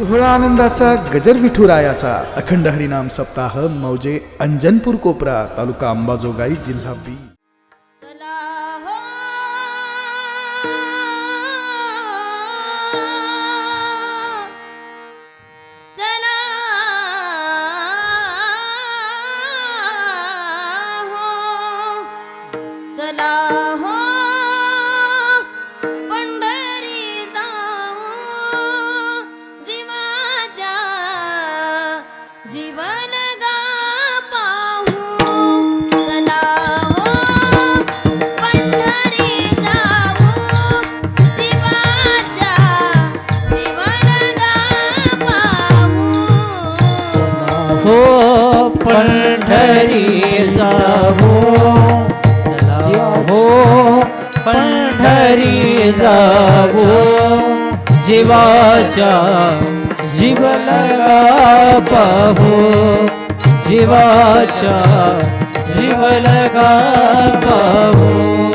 सोहळा आनंदाचा गजर विठुरायाचा अखंड हरिनाम सप्ताह मौजे अंजनपूर कोपरा तालुका अंबाजोगाई जिल्हा बी. जीवाच्या जीवनला पाहो. जीवाच्या जीवनला पाहो.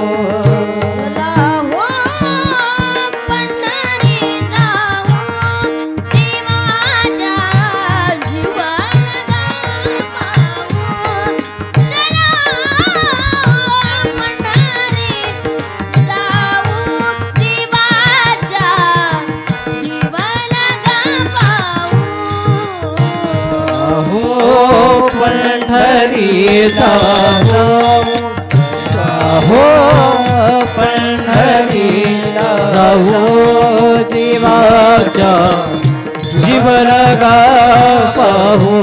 जगा पाहू.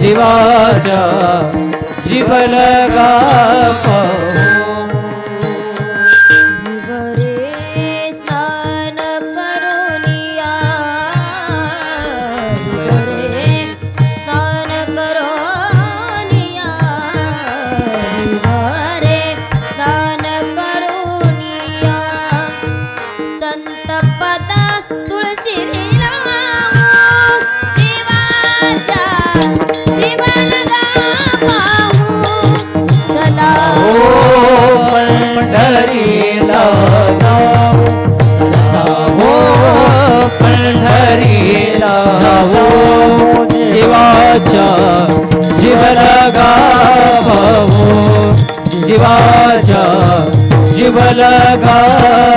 जीवाचा जीवन गा पाहू. लगा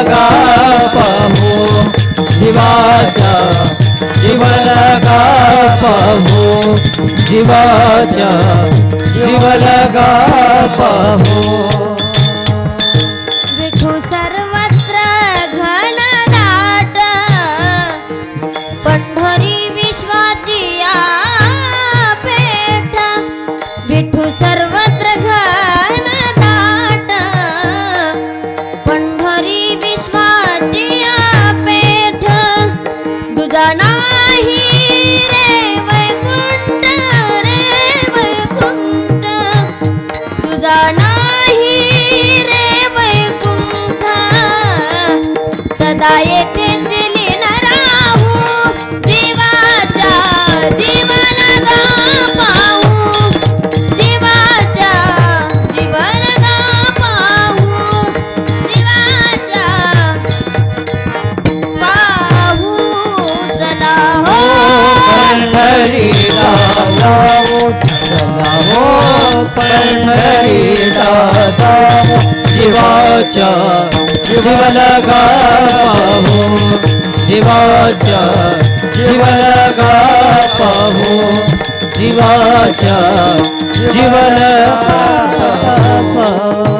जीवनगा पामो जीवाच्या जीवनगा पामो जीवाच्या जीवनगा पामो दाता जीवाच्या जीवला गापाहो जीवाच्या जीवला गापाहो जीवाच्या जीवला गापाहो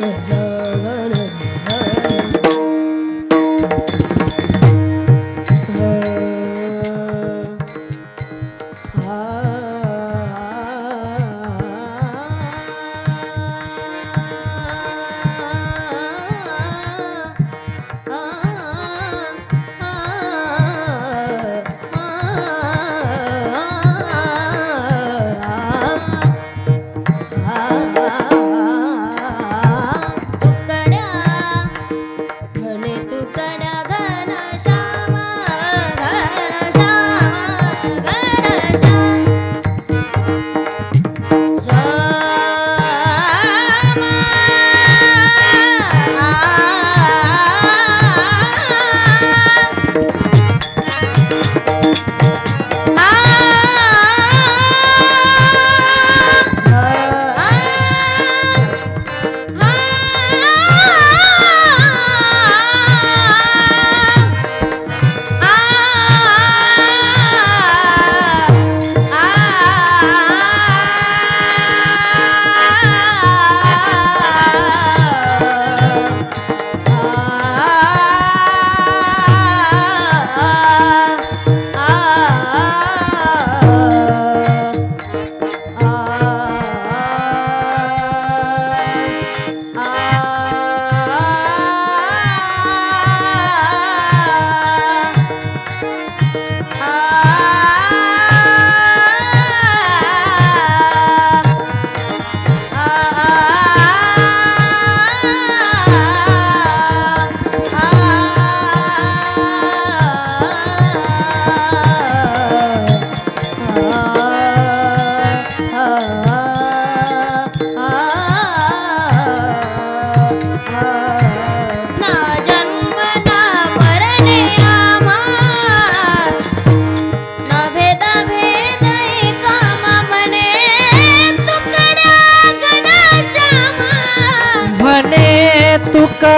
Canada.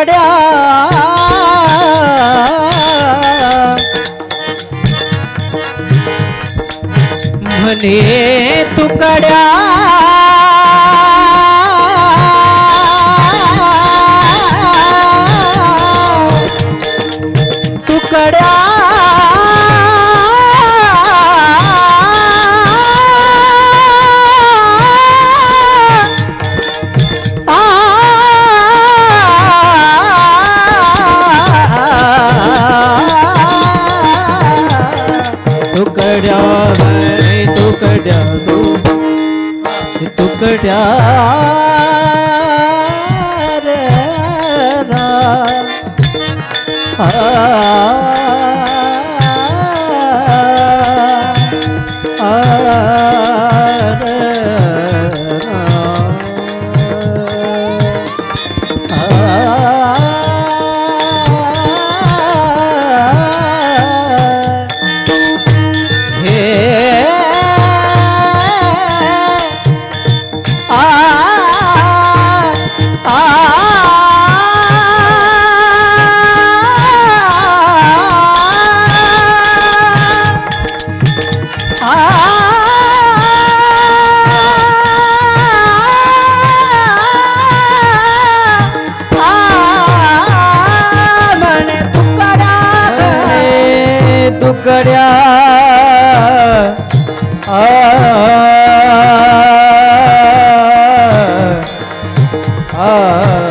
गड्या. म्हणे तुकड्या प्यारा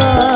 को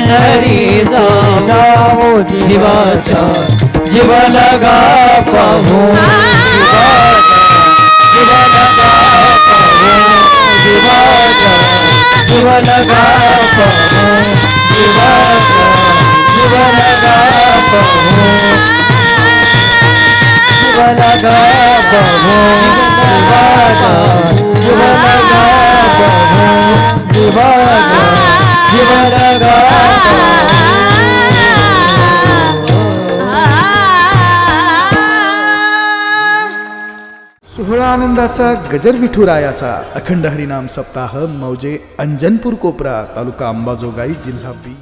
हरी जाऊ हो जीवाच्या जीवाला गा पाहू. जीवाला गा पाहू. जीवाच्या जीवाला गा पाहू. जीवाच्या जीवाला गा पाहू. जीवाला गा पाहू. जीवाच्या जीवाला गा पाहू. जीवाच्या जीवाला गा आनंदाचा गजर विठुरायाचा अखंड हरिनाम सप्ताह मौजे अंजनपूर कोपरा तालुका अंबाजोगाई जिल्हा बी.